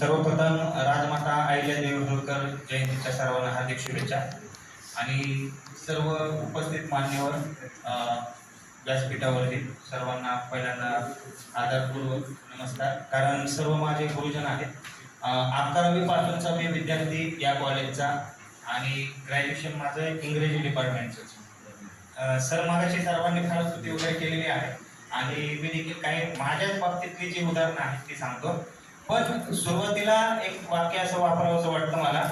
सर्वप्रथम राजमाता आईल्या देवी होळकर जयंतीच्या सर्वांना हार्दिक शुभेच्छा. आणि सर्व उपस्थित मान्यवर व्यासपीठावरती सर्वांना पहिल्यांदा आदरपूर्वक नमस्कार. कारण सर्व माझे गुरुजन आहेत. अ, अकरावी पासूनचा मी विद्यार्थी या कॉलेजचा आणि ग्रॅज्युएशन माझं इंग्रजी डिपार्टमेंटचं सर मागाशी सर्वांनी फार स्तुती वगैरे केलेली आहे. आणि मी देखील काही माझ्याच बाबतीतली जी उदाहरणं आहेत ती सांगतो. पण सुरुवातीला एक वाक्य असं वापरावं असं वाटतं मला.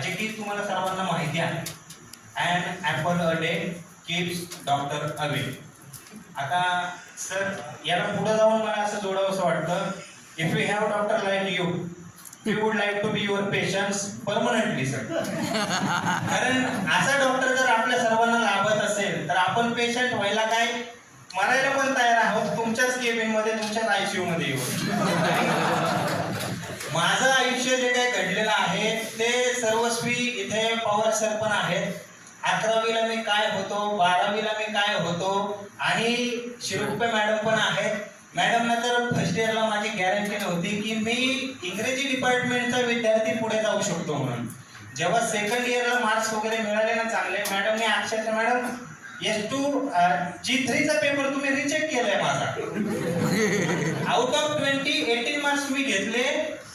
जे की तुम्हाला सर्वांना माहिती आहे. And apple a day keeps doctor away आता सर याला पुढं जाऊन मला असं जोडावं असं वाटतं if you have doctor like you you would like to be your patients permanently sir कारण असा डॉक्टर जर आपल्या सर्वांना लाभत असेल तर आपण पेशंट व्हायला काय? मरायला पण तयार आहोत. तुमच्याच केबिनमध्ये तुमच्याच आयसीयू मध्ये येऊन माझं आयुष्य जे काही घडलेलं आहे ते सर्वस्वी इथे पवार सर पण आहेत. अकरावीला मी काय होतो बारावीला मी काय होतो आणि शिरुप्पे मॅडम पण आहेत. मॅडमना तर फर्स्ट इयरला माझी गॅरंटी नव्हती की मी इंग्रजी डिपार्टमेंटचा विद्यार्थी पुढे जाऊ शकतो म्हणून. जेव्हा सेकंड इयरला मार्क्स वगैरे मिळाले ना चांगले मॅडमने अक्षरशः मॅडम एस टू जी थ्रीचा पेपर तुम्ही रिचेक केलाय माझा out of twenty eighteen marks मी घेतले.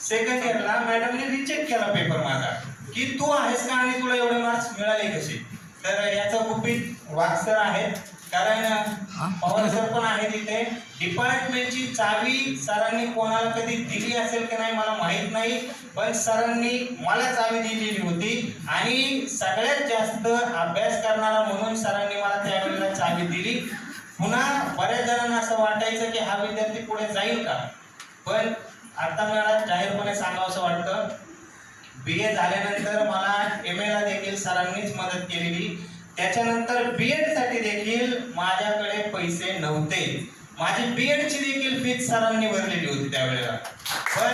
सेकंड इयरला मॅडमने रिचेक केला पेपर माझा. की तू आहेस का आणि तुला एवढे मार्क्स मिळाले कसे? तर याचं गुपित वाक्सर आहे. कारण पवार सर पण आहेत इथे. डिपार्टमेंटची चावी सरांनी कोणाला कधी दिली असेल की नाही मला माहीत नाही. पण सरांनी मला चावी दिलेली होती. आणि सगळ्यात जास्त अभ्यास करणारा म्हणून सरांनी मला त्यावेळेला चावी दिली. पुन्हा बऱ्याच जणांना असं वाटायचं की हा विद्यार्थी पुढे जाईल का? पण आता मला जाहीरपणे सांगावं वाटतं बी ए झाल्यानंतर मला एम ला देखील सरांनीच मदत केलेली. त्याच्यानंतर बी एडसाठी देखील माझ्याकडे पैसे नव्हते. माझी बी एड ची देखील फीज सरांनी भरलेली होती त्यावेळेला. पण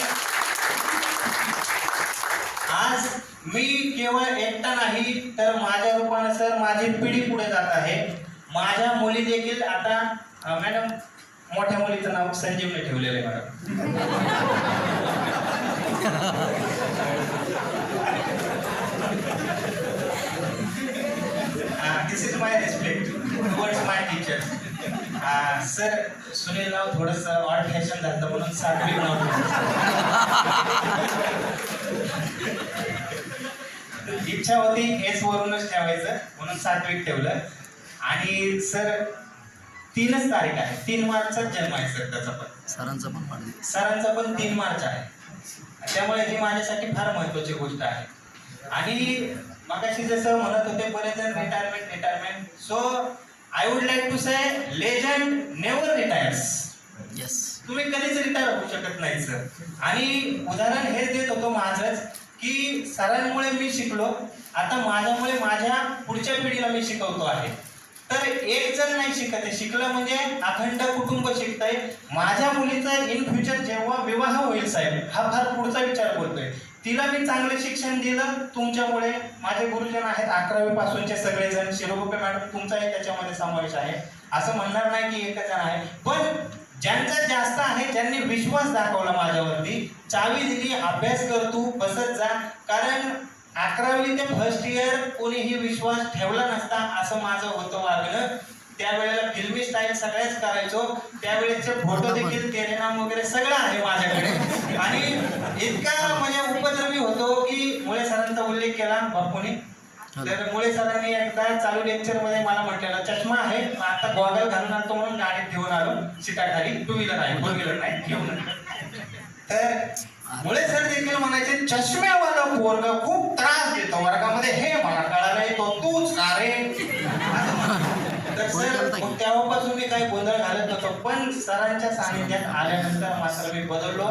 आज मी केवळ एकटा नाही तर माझ्या रूपानं सर माझी पिढी पुढे जात आहे. माझ्या मुली देखील आता मॅडम मोठ्या मुलीचं नाव संजीवने ठेवलेलं आहे madam. This is my respect towards my teacher sir Sunil नाव थोडस ऑड फॅशन झालं म्हणून सात्विक नाव ठेवलं. इच्छा होती एस वरूनच ठेवायचं म्हणून सात्विक ठेवलं. आणि सर तीनच तारीख आहे. तीन मार्चचाच जन्म आहे सर त्याचा पण. सरांचा पण वाढदिवस सरांचा पण तीन मार्च आहे. त्यामुळे ही माझ्यासाठी फार महत्वाची गोष्ट आहे. आणि मगाशी जसं म्हणत होते बरेच जण retirement retirement so I would like to say legend never retires yes तुम्ही कधीच रिटायर होऊ शकत नाही सर आणि उदाहरण हे देत होतो माझंच की सरांमुळे मी शिकलो. आता माझ्यामुळे माझ्या पुढच्या पिढीला मी शिकवतो आहे. तर एक जण नाही शिकत आहे. शिकलं म्हणजे अखंड कुटुंब शिकतंय. माझ्या मुलीचा इन फ्युचर जेव्हा विवाह होईल साहेब हा फार पुढचा विचार बोलतोय तिला मी चांगलं शिक्षण दिलं तुमच्यामुळे. माझे गुरुजन आहेत अकरावी पासूनचे सगळेजण. शिरोगोपे मॅडम तुमचाही त्याच्यामध्ये समावेश आहे. असं म्हणणार नाही की एकच जण आहे. पण ज्यांचा जास्त आहे ज्यांनी विश्वास दाखवला माझ्यावरती चावी दिली अभ्यास कर तू बसत जा. कारण अकरावी ते फर्स्ट इयर कोणीही विश्वास ठेवला नसता असं माझं होतं वागणं त्यावेळेला फिल्मी स्टाईल सगळ्याच करायचो. त्यावेळेचे फोटो देखील टेलिनाम वगैरे सगळं आहे माझ्याकडे. आणि इतका म्हणजे उपद्रवी होतो की मुळे सरांचा उल्लेख केला बापूने. तर मुळे सरांनी एकदा चालू लेक्चरमध्ये मला म्हटलेलं चष्मा आहे आता गॉगल घालून आणतो म्हणून गाडीत घेऊन आलो सीटाखाली टू व्हीलर आहे फोर व्हीलर नाही घेऊन. तर मुळे सर देखील म्हणायचे चष्म्यावाला पोरग खूप त्रास देतो. वर्गामध्ये हे मला कळालंय तो तूच का रे? तर सर मग तेव्हापासून मी काही गोंधळ घालत नव्हतो पण सरांच्या सानिध्यात आल्यानंतर मात्र मी बदललो.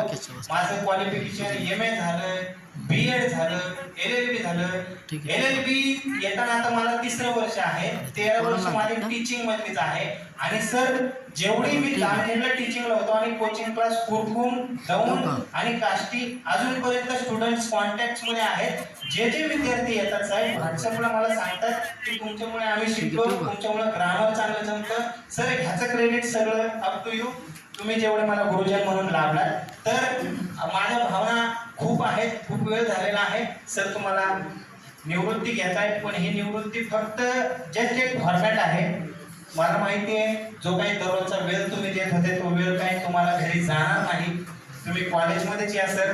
माझं क्वालिफिकेशन एम ए झालं बी एड झालं एल एल बी झालं. एल. एल बी येताना आता मला तिसरं वर्ष आहे. तेरा वर्ष माझी टीचिंग मधलीच आहे. आणि सर जेवढी मी जामखेडला टीचिंगला होतो आणि कोचिंग क्लास कुरकुम दौंड आणि काष्टी अजूनपर्यंत स्टुडंट्स कॉन्टॅक्टमध्ये आहेत. जे जे विद्यार्थी येतात साहेब व्हॉट्सअपला मला सांगतात की तुमच्यामुळे आम्ही शिकलो तुमच्यामुळे ग्रामर चांगलं जमतं. सर ह्याचं क्रेडिट सगळं अप टू यू तुम्ही जेवढे मला गुरुजन म्हणून लाभलात. तर खूप वेळ झालेला आहे. सर तुम्हाला निवृत्ती घेताय पण ही निवृत्ती फक्त जस्ट एक फॉर्मॅट आहे मला माहिती आहे जो काही दररोजचा वेळ तुम्ही देत होते तो वेळ काही तुम्हाला घरी जाणार नाही. तुम्ही कॉलेजमध्येच या सर.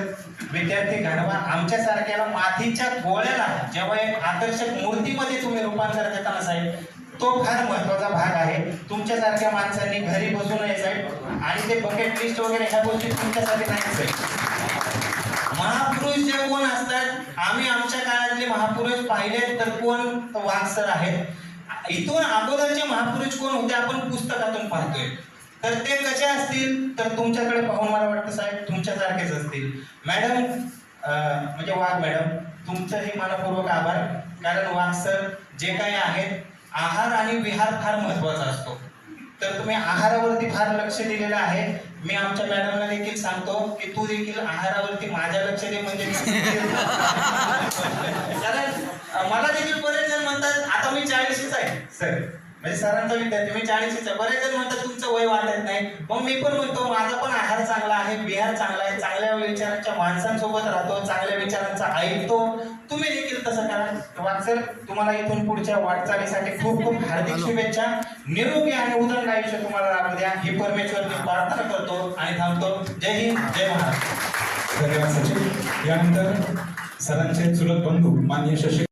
विद्यार्थी घडवा आमच्यासारख्याला मातीच्या गोळ्याला जेव्हा एक आकर्षक मूर्तीमध्ये तुम्ही रूपांतर देताना साहेब तो फार महत्त्वाचा भाग आहे. तुमच्यासारख्या माणसांनी घरी बसू नये साहेब. आणि ते बकेट लिस्ट वगैरे ह्या गोष्टी तुमच्यासाठी नाही साहेब. महापुरुष जे कोण असतात आम्ही आमच्या काळातले महापुरुष पाहिले तर कोण वाघ सर आहेत? इथून अगोदरचे महापुरुष कोण होते आपण पुस्तकातून पाहतोय. तर ते कसे असतील? तर तुमच्याकडे पाहून मला वाटतं साहेब तुमच्यासारखेच असतील. मॅडम म्हणजे वाघ मॅडम तुमचंही मनपूर्वक आभार. कारण वाघ सर जे काही आहेत आहार आणि विहार फार महत्त्वाचा असतो. तर तुम्ही आहारावरती फार लक्ष दिलेलं आहे. मी आमच्या मॅडमला देखील सांगतो की तू देखील आहारावरती माझ्या लक्ष दे म्हणजे कारण मला देखील बरेच जण म्हणतात आता मी चाळीसच आहे. सर म्हणजे सरांचा विद्यार्थी मी चाळीसच आहे. बरेच जण म्हणतात तुमचं वय वाटत नाही. मग मी पण म्हणतो माझा पण आहार चांगला आहे विहार चांगला आहे चांगल्या विचारांच्या माणसांसोबत राहतो चांगल्या विचारांचा ऐकतो. तुम्ही देखील तसं करा. वाघ सर तुम्हाला इथून पुढच्या वाटचालीसाठी खूप खूप हार्दिक शुभेच्छा. निरोगी आणि उदंड आयुष्य तुम्हाला लाभू द्या. ही परमेश्वर मी प्रार्थना करतो आणि थांबतो. जय हिंद जय महाराष्ट्र. धन्यवाद सचिन. यानंतर सरांचे चुलत बंधू माननीय शशी